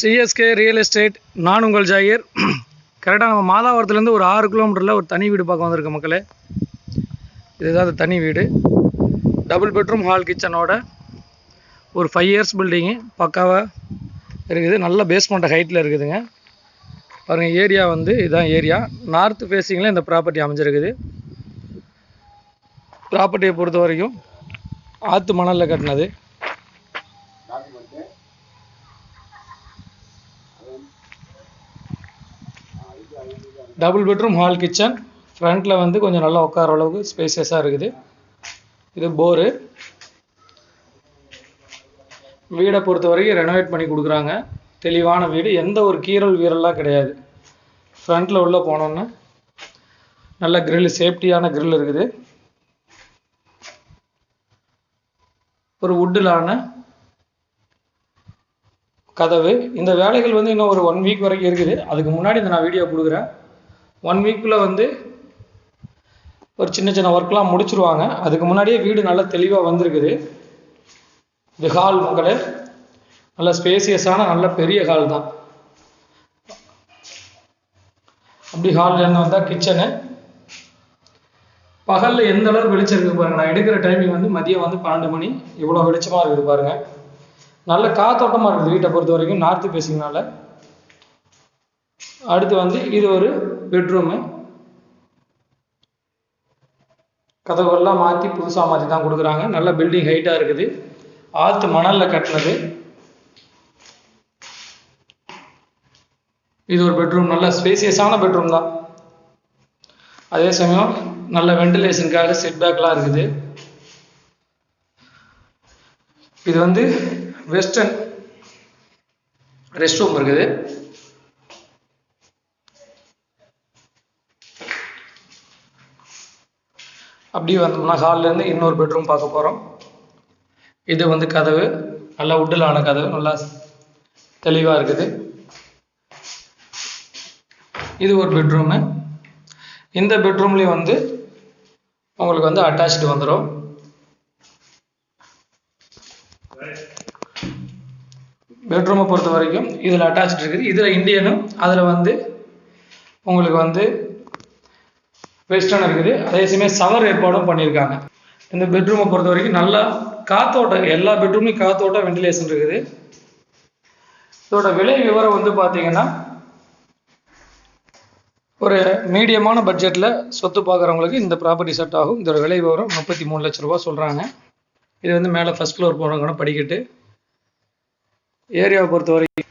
CSK real estate நான் உங்கள் ஜாகிர் கரெக்டாக நம்ம மாதாவரத்துலேருந்து ஒரு ஆறு கிலோமீட்டரில் ஒரு தனி வீடு பார்க்க வந்திருக்க மக்களே. இதுதான் அந்த தனி வீடு. டபுள் பெட்ரூம் ஹால் கிச்சனோட ஒரு ஃபைவ் இயர்ஸ் பில்டிங்கு பக்காவாக இருக்குது. நல்ல பேஸ்மெண்ட் ஹைட்டில் இருக்குதுங்க. பாருங்கள் ஏரியா வந்து இதுதான் ஏரியா நார்த் ஃபேஸிங்கில் இந்த ப்ராப்பர்ட்டி அமைஞ்சிருக்குது. ப்ராப்பர்ட்டியை பொறுத்த வரைக்கும் ஆற்று மணலில் கட்டினது. டபுள் பெட்ரூம் ஹால் கிச்சன் ஃப்ரண்ட்டில் வந்து கொஞ்சம் நல்லா உட்கார அளவுக்கு ஸ்பேசியஸாக இருக்குது. இது போரு வீடை பொறுத்த வரைக்கும் ரெனோவேட் பண்ணி கொடுக்குறாங்க. தெளிவான வீடு. எந்த ஒரு கீறல் வீரல்லாம் கிடையாது. ஃப்ரண்ட்டில் உள்ளே போனோன்னா நல்ல கிரில் சேஃப்டியான கிரில் இருக்குது. ஒரு வுட்டிலான கதவு. இந்த வேலைகள் வந்து இன்னும் ஒரு ஒன் வீக் வரைக்கும் இருக்குது. அதுக்கு முன்னாடி இந்த நான் வீடியோ கொடுக்குறேன். ஒன் வீக்குள்ளே வந்து ஒரு சின்ன சின்ன ஒர்க்லாம் முடிச்சிருவாங்க. அதுக்கு முன்னாடியே வீடு நல்லா தெளிவாக வந்திருக்குது. இது ஹால் மக்களே நல்ல ஸ்பேசியஸான நல்ல பெரிய ஹால் தான். அப்படி ஹால்லேருந்து வந்தால் கிச்சனு பகலில் எந்த அளவுக்கு வெளிச்சம் இருக்குது பாருங்க. நான் எடுக்கிற டைமிங் வந்து மதியம் வந்து பன்னெண்டு மணி. இவ்வளோ வெளிச்சமாக இருக்குது பாருங்க. நல்ல காத்தோட்டமாக இருக்குது வீட்டை பொறுத்த வரைக்கும் நார்த்து பேசிங்கனால அடுத்து வந்து இது ஒரு பெட்ரூமு கதவுகள்லாம் மாற்றி புதுசாக மாற்றி தான் கொடுக்குறாங்க. நல்ல பில்டிங் ஹைட்டாக இருக்குது. ஆற்று மணலில் கட்டினது. இது ஒரு பெட்ரூம் நல்ல ஸ்பேசியஸான பெட்ரூம் தான். அதே சமயம் நல்ல வெண்டிலேஷனுக்காக செட்பேக்லாம் இருக்குது. இது வந்து வெஸ்டர்ன் ரெஸ்ட் ரூம் இருக்குது. அப்படியே வந்தோம்னா ஹால்லேருந்து இன்னொரு பெட்ரூம் பார்க்க போகிறோம் இது வந்து கதவு. நல்லா உட்டிலான கதவு. நல்லா தெளிவாக இருக்குது. இது ஒரு பெட்ரூமு இந்த பெட்ரூம்லேயும் வந்து உங்களுக்கு வந்து அட்டாச்சு வந்துடும் பெட்ரூமை பொறுத்த வரைக்கும் இதில் அட்டாச்சு இருக்குது. இதில் இந்தியனும் அதில் வந்து உங்களுக்கு வந்து வெஸ்டர்ன் இருக்குது. அதே சமயம் சவர் ஏற்பாடும் பண்ணியிருக்காங்க. இந்த பெட்ரூமை பொறுத்த வரைக்கும் நல்லா காத்தோட்டம் எல்லா பெட்ரூம்லையும் காத்தோட்டம் வென்டிலேஷன் இருக்குது. இதோட விலை விவரம் வந்து பார்த்தீங்கன்னா ஒரு மீடியமான பட்ஜெட்டில் சொத்து பார்க்குறவங்களுக்கு இந்த ப்ராப்பர்ட்டி செட் ஆகும். இதோட விலை விவரம் முப்பத்தி மூணு லட்ச ரூபா சொல்கிறாங்க இது வந்து மேலே ஃபஸ்ட் ஃப்ளோர் போகிறவங்க படிக்கட்டு. ஏரியாவை பொறுத்த வரைக்கும்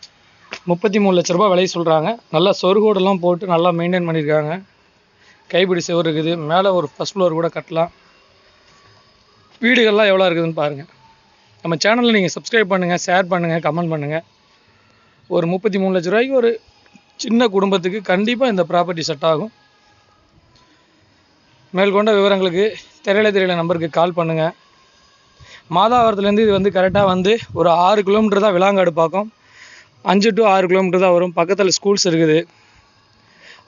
முப்பத்தி மூணு லட்ச ரூபா விலை சொல்கிறாங்க நல்லா சொருகோடெல்லாம் போட்டு நல்லா மெயின்டைன் பண்ணியிருக்காங்க. கைப்பிடி செவர் இருக்குது. மேலே ஒரு ஃபஸ்ட் ஃப்ளோர் கூட கட்டலாம். வீடுகள்லாம் எவ்வளோ இருக்குதுன்னு பாருங்கள் நம்ம சேனலில் நீங்கள் சப்ஸ்கிரைப் பண்ணுங்கள் ஷேர் பண்ணுங்கள் கமெண்ட் பண்ணுங்கள் ஒரு முப்பத்தி மூணு லட்ச ரூபாய்க்கு ஒரு சின்ன குடும்பத்துக்கு கண்டிப்பாக இந்த ப்ராப்பர்ட்டி செட் ஆகும். மேற்கொண்ட விவரங்களுக்கு தெரியல தெரியல நம்பருக்கு கால் பண்ணுங்கள் மாதாவரத்துலேருந்து இது வந்து கரெக்டாக வந்து ஒரு ஆறு கிலோமீட்டர் தான் விலாங்காடு பார்க்கும் அஞ்சு டு ஆறு கிலோமீட்டர் தான் வரும். பக்கத்தில் ஸ்கூல்ஸ் இருக்குது.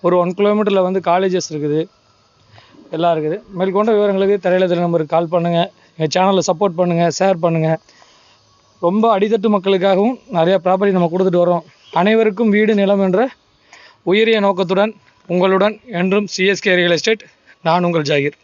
ஒரு ஒன் கிலோமீட்டரில் வந்து காலேஜஸ் இருக்குது. எல்லாம் இருக்குது. மேற்கொண்ட விவரங்களுக்கு திரையில நம்பருக்கு கால் பண்ணுங்கள் எங்கள் சேனலில் சப்போர்ட் பண்ணுங்கள் ஷேர் பண்ணுங்கள் ரொம்ப அடித்தட்டு மக்களுக்காகவும் நிறையா ப்ராப்பர்ட்டி நம்ம கொடுத்துட்டு வரோம் அனைவருக்கும் வீடு நிலம் என்ற உயரிய நோக்கத்துடன் உங்களுடன் என்றும் சிஎஸ்கே ரியல் எஸ்டேட் நான் உங்கள் ஜாகிர்.